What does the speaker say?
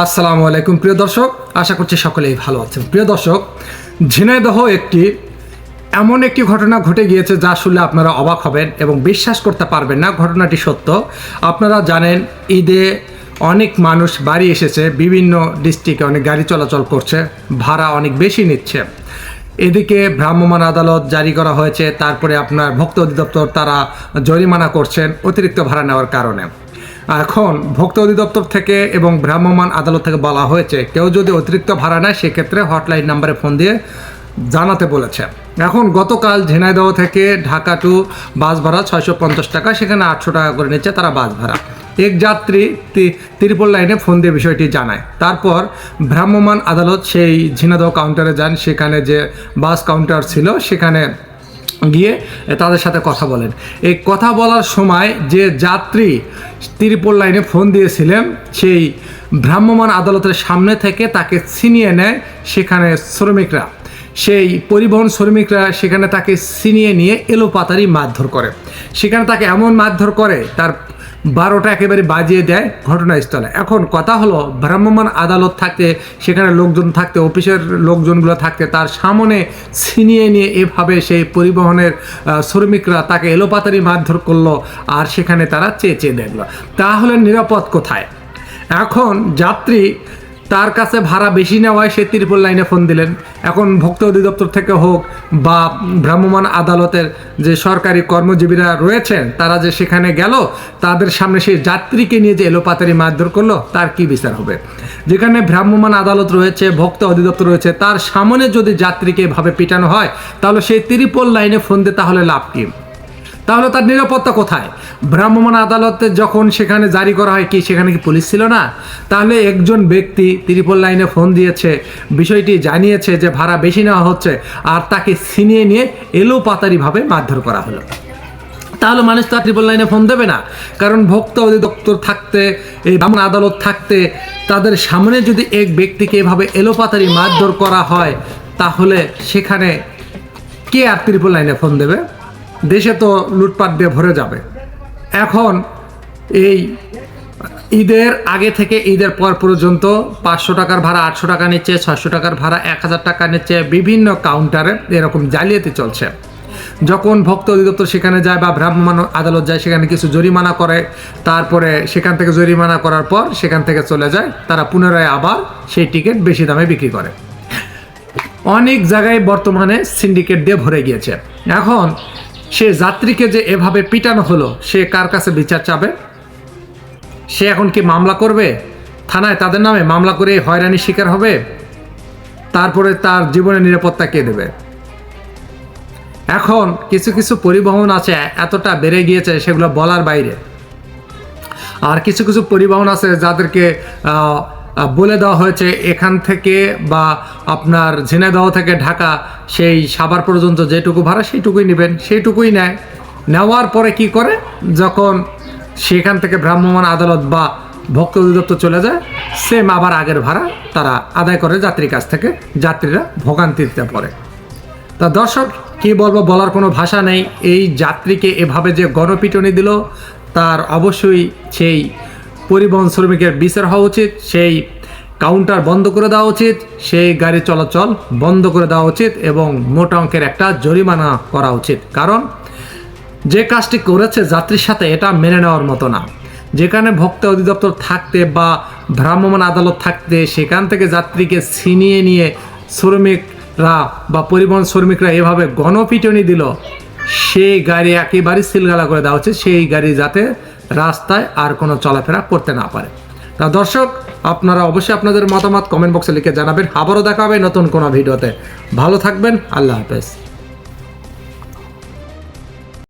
আসসালামু আলাইকুম, প্রিয় দর্শক। আশা করছি সকলেই ভালো আছেন। প্রিয় দর্শক, ঝিনাইদহ একটি এমন একটি ঘটনা ঘটে গিয়েছে যা শুনলে আপনারা অবাক হবেন এবং বিশ্বাস করতে পারবেন না। ঘটনাটি সত্য। আপনারা জানেন, ঈদে অনেক মানুষ বাড়ি এসেছে, বিভিন্ন ডিস্ট্রিক্টে অনেক গাড়ি চলাচল করছে, ভাড়া অনেক বেশি নিচ্ছে। এদিকে ভ্রাম্যমাণ আদালত জারি করা হয়েছে, তারপরে আপনার ভক্ত অধিদপ্তর তারা জরিমানা করছেন অতিরিক্ত ভাড়া নেওয়ার কারণে। এখন ভোক্তা অধিদপ্তর থেকে এবং ভ্রাম্যমাণ আদালত থেকে বলা হয়েছে, কেউ যদি অতিরিক্ত ভাড়া নেয়, সেক্ষেত্রে হটলাইন নাম্বারে ফোন দিয়ে জানাতে বলেছে। এখন গতকাল ঝিনাইদহ থেকে ঢাকা টু বাস ভাড়া ছয়শো পঞ্চাশ টাকা, সেখানে আটশো টাকা করে নিচ্ছে তারা বাস ভাড়া। এক যাত্রী ত্রিপল লাইনে ফোন দিয়ে বিষয়টি জানায়। তারপর ভ্রাম্যমাণ আদালত সেই ঝিনাইদহ কাউন্টারে যান, সেখানে যে বাস কাউন্টার ছিল, সেখানে গিয়ে তাদের সাথে কথা বলেন। এই কথা বলার সময় যে যাত্রী তিরপল লাইনে ফোন দিয়েছিলেন, সেই ভ্রাম্যমাণ আদালতের সামনে থেকে তাকে ছিনিয়ে নেয় সেখানে শ্রমিকরা। সেই পরিবহন শ্রমিকরা সেখানে তাকে ছিনিয়ে নিয়ে এলোপাতারি মারধর করে। সেখানে তাকে এমন মারধর করে, তার বারোটা একেবারে বাজিয়ে দেয় ঘটনাস্থলে। এখন কথা হলো, ভ্রাম্যমাণ আদালত থাকতে, সেখানে লোকজন থাকতে, অফিসের লোকজনগুলো থাকতে, তার সামনে ছিনিয়ে নিয়ে এভাবে সেই পরিবহনের শ্রমিকরা তাকে এলোপাতারি মারধর করল আর সেখানে তারা চেয়ে চেয়ে দেখল। তাহলে নিরাপদ কোথায়? এখন যাত্রী তার কাছে ভাড়া বেশি নেওয়ায় সে ত্রিপল লাইনে ফোন দিলেন। এখন ভক্ত অধিদপ্তর থেকে হোক বা ভ্রাম্যমাণ আদালতের যে সরকারি কর্মজীবীরা রয়েছেন, তারা যে সেখানে গেল, তাদের সামনে সেই যাত্রীকে নিয়ে যে এলোপাতারি মারধর করল, তার কি বিচার হবে? যেখানে ভ্রাম্যমাণ আদালত রয়েছে, ভক্ত অধিদপ্তর রয়েছে, তার সামনে যদি যাত্রীকে এভাবে পিটানো হয়, তাহলে সেই ত্রিপল লাইনে ফোন দিয়ে তাহলে লাভ কি? তাহলে তার নিরাপত্তা কোথায়? ভ্রাম্যমাণ আদালতে যখন সেখানে জারি করা হয়, কি সেখানে কি পুলিশ ছিল না? তাহলে একজন ব্যক্তি ত্রিপল লাইনে ফোন দিয়েছে, বিষয়টি জানিয়েছে যে ভাড়া বেশি নেওয়া হচ্ছে আর তাকে ছিনিয়ে নিয়ে এলো পাতারিভাবে মারধর করা হলো। তাহলে মানুষ তো আর ট্রিপল লাইনে ফোন দেবে না। কারণ ভোক্তা, অধিদপ্তর থাকতে, এই বামন আদালত থাকতে, তাদের সামনে যদি এক ব্যক্তিকে এভাবে এলোপাতারি মারধর করা হয়, তাহলে সেখানে কে আর ট্রিপল লাইনে ফোন দেবে? দেশে তো লুটপাট দিয়ে ভরে যাবে। এখন এই ঈদের আগে থেকে ঈদের পর পর্যন্ত পাঁচশো টাকার ভাড়া, আটশো টাকা নিচ্ছে, ছয়শো টাকার ভাড়া, এক হাজার টাকা নিচ্ছে, বিভিন্ন কাউন্টারে এরকম জালিয়াতি চলছে। যখন ভক্ত অধিদপ্তর সেখানে যায় বা ভ্রাম্যমাণ আদালত যায়, সেখানে কিছু জরিমানা করে, তারপরে সেখান থেকে জরিমানা করার পর সেখান থেকে চলে যায়, তারা পুনরায় আবার সেই টিকিট বেশি দামে বিক্রি করে। অনেক জায়গায় বর্তমানে সিন্ডিকেট দিয়ে ভরে গিয়েছে। এখন সে যাত্রীকে যে এভাবে পিটানো হলো, সে কার কাছে বিচার চাবে? সে এখন কি মামলা করবে? থানায় তাদের নামে মামলা করে হয়রানির শিকার হবে? তারপরে তার জীবনের নিরাপত্তা কে দেবে? এখন কিছু কিছু পরিবহন আছে, এতটা বেড়ে গিয়েছে সেগুলো বলার বাইরে। আর কিছু কিছু পরিবহন আছে যাদেরকে বলে দেওয়া হয়েছে এখান থেকে বা আপনার ঝিনাইদহ থেকে ঢাকা, সেই সাভার পর্যন্ত যেটুকু ভাড়া সেইটুকুই নেবেন, সেইটুকুই নেয়। নেওয়ার পরে কি করে? যখন সেখান থেকে ভ্রাম্যমাণ আদালত বা ভক্ত অধিদপ্তর চলে যায় সেম আবার আগের ভাড়া তারা আদায় করে যাত্রীর কাছ থেকে, যাত্রীরা ভোগান্তিতে পড়ে। তা দর্শক, কি বলব বলার কোনো ভাষা নেই, এই যাত্রীকে এভাবে যে গণপিটনি দিল, তার অবশ্যই সেই পরিবহন শ্রমিকের বিচার হওয়া উচিত, সেই কাউন্টার বন্ধ করে দেওয়া উচিত, সেই গাড়ি চলাচল বন্ধ করে দেওয়া উচিত এবং মোটা অঙ্কের একটা জরিমানা করা উচিত। কারণ যে কাজটি করেছে যাত্রীর সাথে এটা মেনে নেওয়ার মতো না। যেখানে ভক্ত অধিদপ্তর থাকতে বা ভ্রাম্যমাণ আদালত থাকতে, সেখান থেকে যাত্রীকে ছিনিয়ে নিয়ে শ্রমিকরা বা পরিবহন শ্রমিকরা এভাবে গণপিটনি দিল, সেই গাড়ি একেবারে সিলগালা করে দেওয়া উচিত, সেই গাড়ি যাতে রাস্তায় আর কোনো চলাফেরা করতে না পারে। তা দর্শক, আপনারা অবশ্যই আপনাদের মতামত কমেন্ট বক্সে লিখে জানাবেন। আবারও দেখা হবে নতুন কোনো ভিডিওতে। ভালো থাকবেন, আল্লাহ হাফেজ।